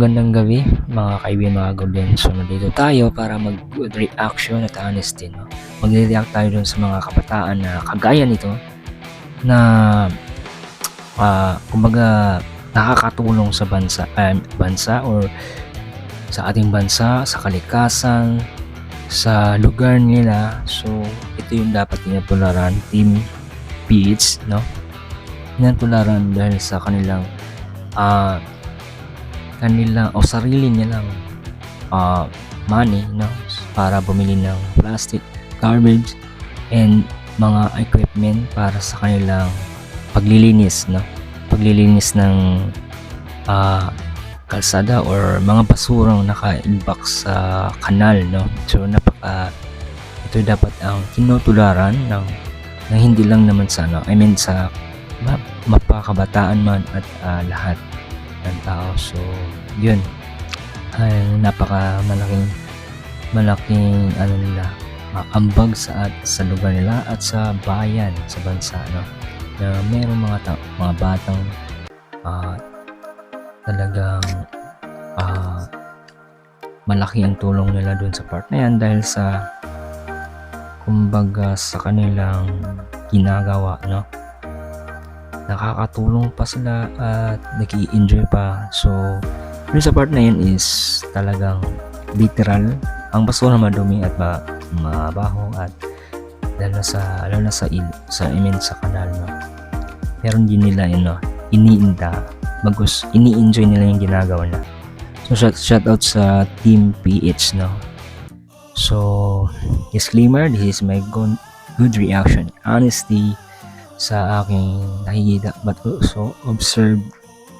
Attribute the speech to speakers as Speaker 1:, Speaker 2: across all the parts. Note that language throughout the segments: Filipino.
Speaker 1: magandang gabi mga kaibigan mga golden. So nandito tayo para mag good reaction at honesty. No? Magre-react tayo dun sa mga kabataan na kagaya nito na ah, kumbaga nakakatulong sa bansa, ah, bansa or sa ating bansa, sa kalikasan, sa lugar nila. So ito yung dapat tinatularan Team PH, no? Tinatularan dahil sa kanilang ah kanila o sarili nilang uh, money no para bumili ng plastic garbage and mga equipment para sa kanilang paglilinis no? Paglilinis ng ah, kalsada or mga basurang naka-imbak sa kanal no? So napaka ito dapat ang tinutularan ng na hindi lang naman sa ano I mean sa ma- mapakabataan man at ah, lahat ng tao. So, yun. Ay, napaka malaking malaking ano nila ah, ambag sa at sa lugar nila at sa bayan sa bansa no na merong mga ta- mga batang ah, talagang ah, malaki ang tulong nila dun sa part na yan dahil sa kumbaga sa kanilang ginagawa no nakakatulong pa sila at nag enjoy pa. So, dun sa part na yun is talagang literal. Ang basura madumi at ma mabaho at lalo sa lalo na sa il sa I sa kanal no. Meron din nila yun no, iniinda bagus ini-enjoy nila yung ginagawa nila. So shout, shout out sa Team PH no. So disclaimer, this is my good, good reaction. Honesty, sa aking nakikita but also observe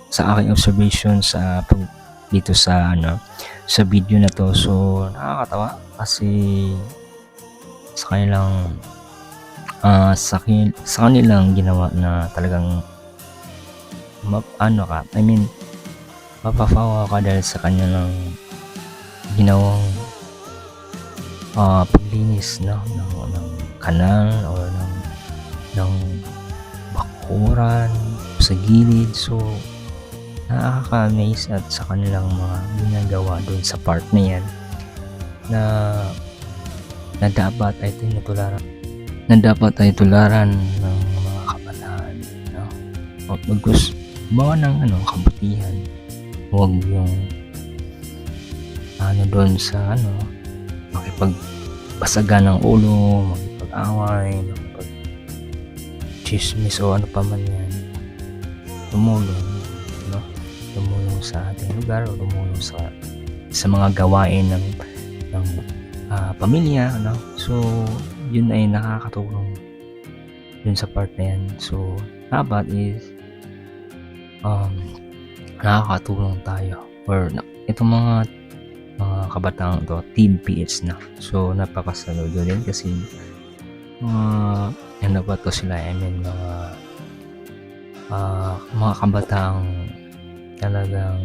Speaker 1: sa aking observation sa pag dito sa ano sa video na to. So nakakatawa kasi sa kanilang ah sa, sa kanilang ginawa na talagang map, ano ka I mean mapapawa ka dahil sa kanilang ginawang ah paglinis no ng, ng kanal or ng ng bakuran sa gilid. So nakaka-amaze at sa kanilang mga ginagawa doon sa part na yan na na dapat ay tinutularan na dapat ay tularan ng mga kabataan no? o bagus bawa ng ano kabutihan. Huwag yung ano doon sa ano makipagbasagan ng ulo makipag-away makipag chismis o ano pa man yan tumulong no? Tumulong sa ating lugar o tumulong sa sa mga gawain ng ng ah, pamilya no? So yun ay nakakatulong dun sa part na yan. So dapat is um nakakatulong tayo or na, itong mga mga kabataan to team PH na so napakasaludo din kasi mga ano ba to sila I mean mga ah, mga kabataang talagang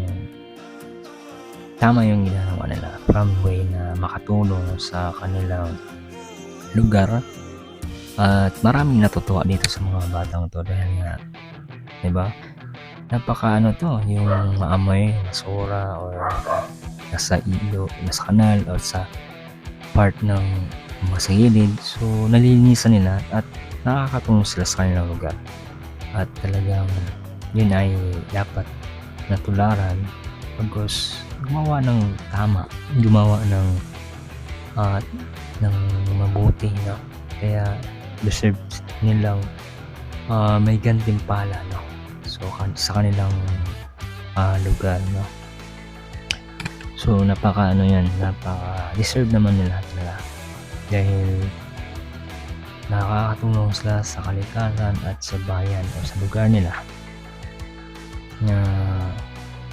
Speaker 1: tama yung ginagawa nila from way na makatulong sa kanilang lugar. At maraming natutuwa dito sa mga batang to dahil nga di ba? Napaka ano to yung maamoy basura or nasa ilo nasa kanal or sa part ng mga sa gilid so nalilinisan nila at nakakatulong sila sa kanilang lugar. At talagang yun ay dapat natularan pagkos gumawa ng tama gumawa ng ah, ng mabuti no? Kaya deserve nilang ah, may gantimpala no? So sa kanilang ah, lugar no? So napaka ano yan napaka deserve naman nila dahil nakakatulong sila sa kalikasan at sa bayan o sa lugar nila na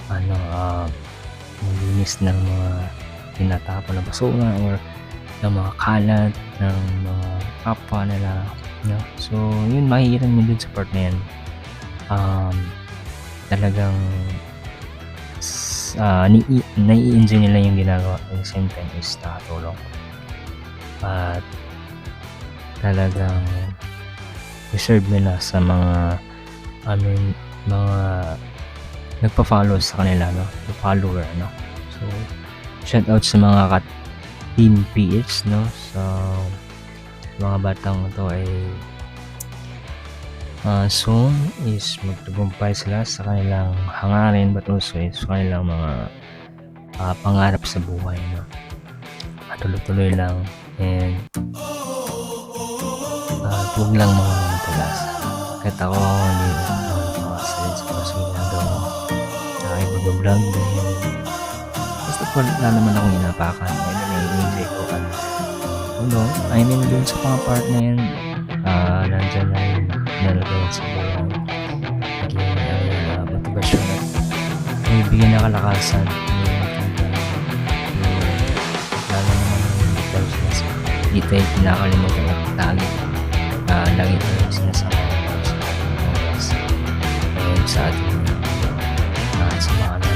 Speaker 1: ano ah maglinis ng mga tinatapon na basura or ng mga kalat ng mga kapwa nila no? so yun makikita mo dun sa part na yan um, talagang ni nai-enjoy nila yung ginagawa at the same time is nakatulong at talagang deserve nila sa mga I mean mga nagpa-follow sa kanila, no? The follower, no? So, shout out sa mga kat Team PH, no? Sa mga batang to ay uh, soon is magtagumpay sila sa kanilang hangarin but also is sa kanilang mga uh, pangarap sa buhay, no? Tuloy-tuloy lang and uh, huwag lang mga mantulas. Kahit ako, hindi ako nakasalit sa mga ginagawa ko. Nakikipag-vlog din. Basta wala naman akong inapakan. I mean, nai-enjoy ko ano. Ano, I mean, dun sa mga part na yun, ah, nandyan na yung nalagay sa buhay. Naging uh, motivasyon at may bigyan na kalakasan. Dito yung pinakalimutan at tagi. Uh, lagi ko sinasabi sa ating uh, sa mga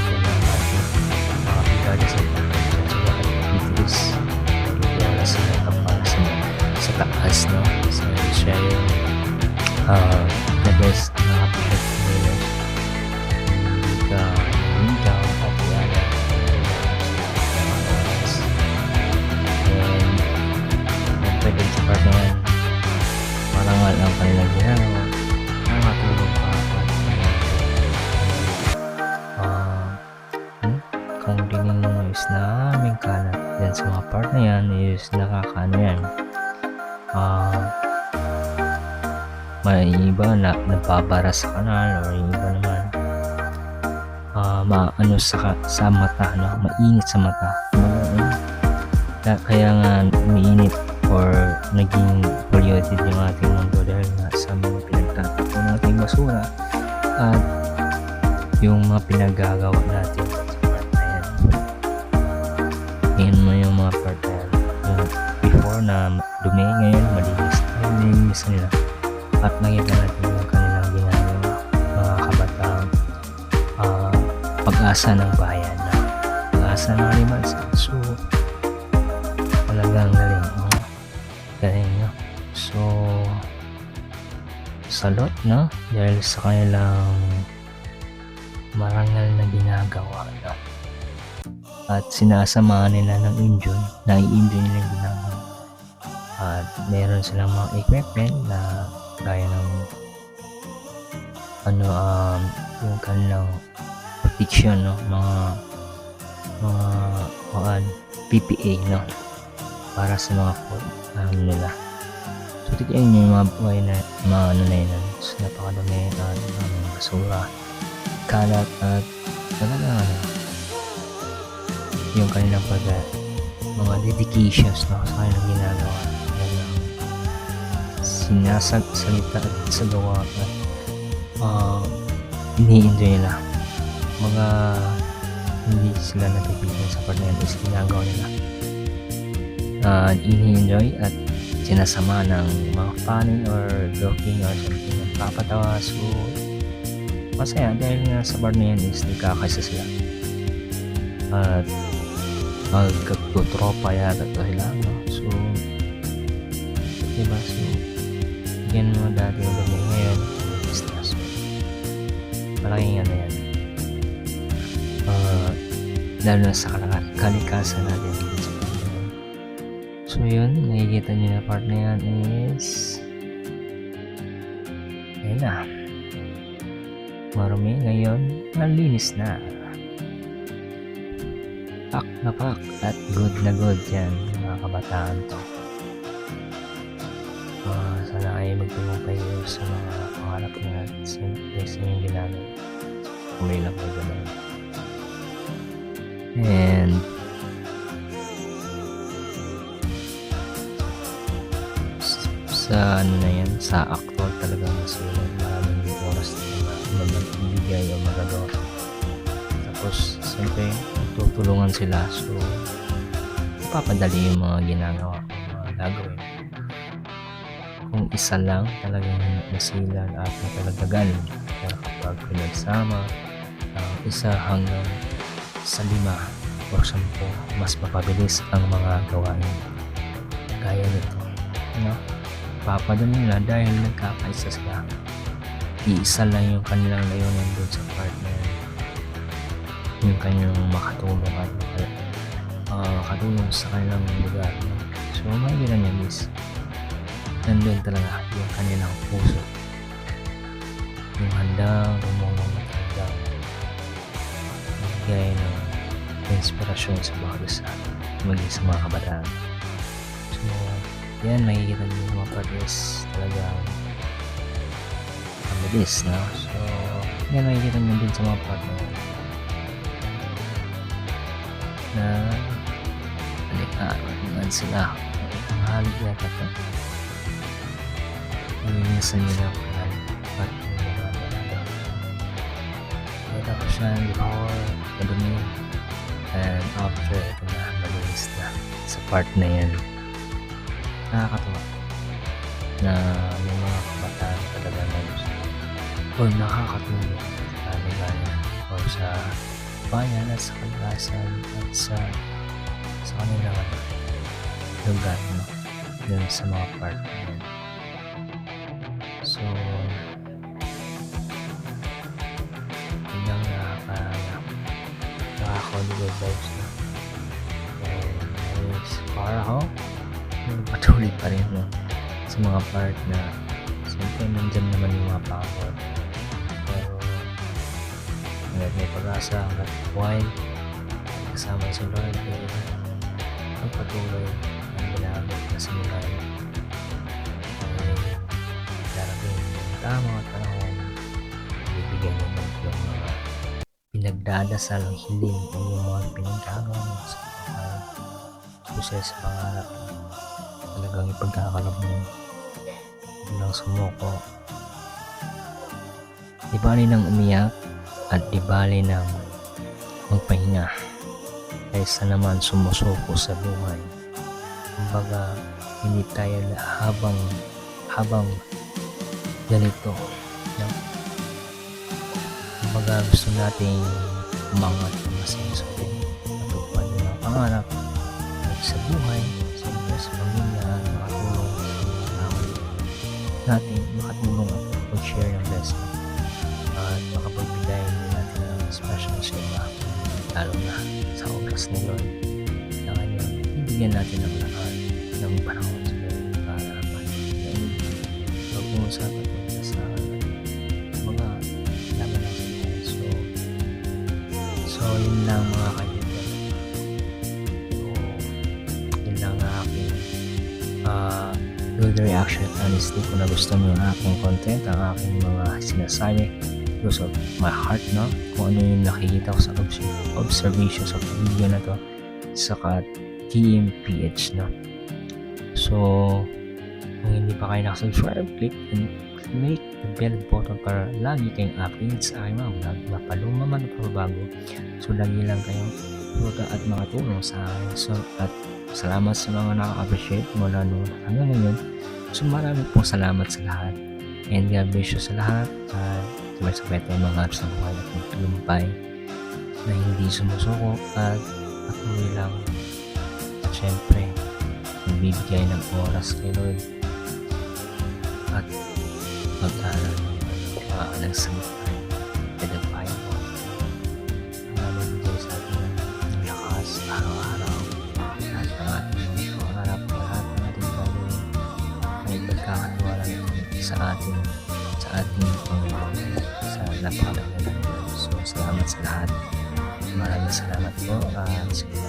Speaker 1: may iba na nababara sa kanal or yung iba naman ah maano sa, sa mata no? mainit sa mata eh, kaya, nga umiinit or naging polluted yung ating mundo dahil nga sa mga pinagtatapon nating basura at yung mga pinagagawa natin sa part yung mga part before na dumi, ngayon malinis. Ngayon nilinis nila. At nakita natin yung kanilang ginagawa. Mga kabatang ah, pag-asa ng bayan na pag-asa ng limansa. So, talagang galing. No? Galing, no? So, salot, no? Dahil sa kanilang marangal na ginagawa no? at sinasamahan nila ng enjoy nai-enjoy nila yung ginagawa at meron silang mga equipment na gaya ng ano um yung kanilang protection no? Mga mga kuan PPA no? Para sa mga um, nila. So tignan nyo yung mga buhay na mga ano na yun so, napakadami at um, basura kalat at talaga ano, yung kanilang pag mga dedications no, sa kanilang ginagawa sinasagsalita at sa gawa at uh, ini-enjoy nila. Mga hindi sila nabibigyan sa part na yun is ginagawa nila. Uh, ini-enjoy at sinasama ng mga funny or joking or something. Nagpapatawa so masaya dahil nga sa bar na yan is nagkakaisa sila. At magkatropa yata to sila no? so diba? So yan mo dati yung dami ngayon so malaking ano yan. Uh, lalo na sa kalikasan natin. So yun nakikita nyo na part na yan is ayun na. Marumi. Ngayon nalinis na. Pak na pak at good na good yan mga kabataan to ay magtagumpay kayo sa mga pangarap sa sa inyong ginagawa kumay lang kayo ganun. And sa ano na yan sa actor talagang masulong maraming oras na magbibigay o magagawa. Tapos siyempre tutulungan sila. So papadali yung mga ginagawa isa lang talagang masilan at matalagagan pero kapag pinagsama ang isa hanggang sa lima o sampo mas mapabilis ang mga gawain gaya nito no? papadali nila dahil nagkakaisa sila iisa lang yung kanilang layunin doon sa part na yun yung kanyang makatulong at uh, makatulong sa kanilang lugar. No? So, makikita niya is nandun talaga yung kanilang puso. Yung handang tumulong at handang magbigay ng inspirasyon sa bawat isa maging sa mga kabataan. So, yan, makikita yung mga partners talagang ang bilis, no? So, yan, makikita niyo din sa mga partner na alikaran naman sila. Mahalik yata ito. Nilinisan nila ang kanilang partner na mga bata. Kaya tapos yan, before, madumi, and after, ito na, malinis na sa part na yan. Nakakatawa na may mga kabataan talaga na gusto o nakakatulong sa ligayan o sa bayan at sa kalikasan at sa sa kanilang ano, lugar no? dun sa mga part na yan. So, yun ang nakaka nakaka-good vibes na. And is para ako, patuloy pa rin no? sa mga part na siyempre nandyan naman yung mga pangod. Pero hanggat may pag-asa, hanggat buhay, kasama si Lord, eh, magpatuloy ang ginamit na simulan. Yung tamang panahon, bibigyan mo ng yung mga pinagdadasal ang hiling o yung mga pinagkagawa mo sa mga success sa pangarap talagang ipagkakalap mo. Ng sumuko. Di bali nang umiyak at di bali nang magpahinga. Kaysa naman sumusuko sa buhay. Kumbaga hindi tayo habang habang ganito. No? kumbaga gusto nating umangat na masenso. Matupad ng mga pangarap. At sa buhay siyempre sa pamilya makatulong tao natin makatulong at mag-share ng blessing. At makapagbigay natin ng special sa iba lalo na sa oras ni Lord na kanyang bibigyan natin ng lahat ng panahon sa para mag-end pag-uusapan good reaction at honesty kung nagustuhan mo ang aking content, ang aking mga sinasabi because of my heart, no? Kung ano yung nakikita ko sa obs- observation sa video na to saka TMPH, no? So, kung hindi pa kayo nakasubscribe, click and click the bell button para lagi kayong updated sa aking mga vlog, mapaluma man o bago. So, lagi lang kayong pumunta at makatulong sa akin. So, at salamat sa mga nakaka-appreciate mula noon hanggang ngayon. So marami pong salamat sa lahat. And God bless you sa lahat. At sabay-sabay tayo mga sa buhay at magtagumpay na hindi sumusuko at patuloy lang. At syempre, magbibigay ng oras kay Lord at mag-aaral ng ano, ng salita napakaganda ng Diyos. So, salamat sa lahat. Maraming salamat po. At sige,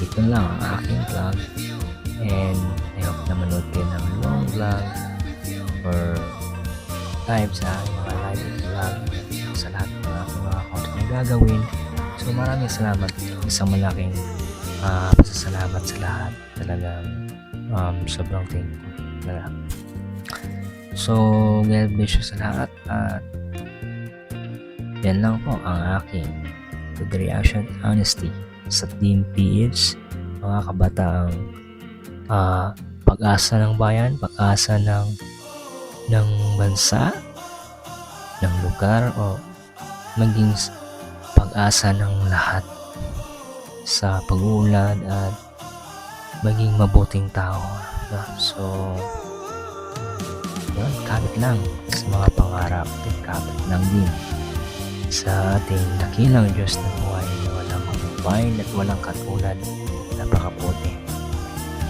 Speaker 1: ito lang ang aking vlog. And I hope na manood kayo ng long vlog or live sa mga live vlog sa lahat ng aking mga content na gagawin. So maraming salamat. Isang malaking ah, pasasalamat sa lahat. Talagang um, sobrang thankful. Talaga. So, God bless you sa lahat at yan lang po ang aking good reaction honesty sa Team PH mga kabataang ah, pag-asa ng bayan, pag-asa ng ng bansa, ng lugar o maging pag-asa ng lahat sa pag-uulad at maging mabuting tao. So, yun, kapit lang sa mga pangarap. Kapit lang din sa ating dakilang Diyos na buhay na walang kumabain at walang katulad. Napakaputi.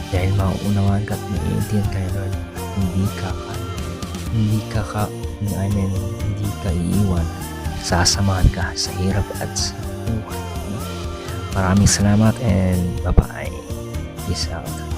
Speaker 1: Dahil mauunawaan ka at maiintindihan ka ni Lord, hindi ka ka, hindi ka ka, I mean, hindi ka iiwan. Sasamahan ka sa hirap at sa buhay. Maraming salamat and bye-bye. Peace out.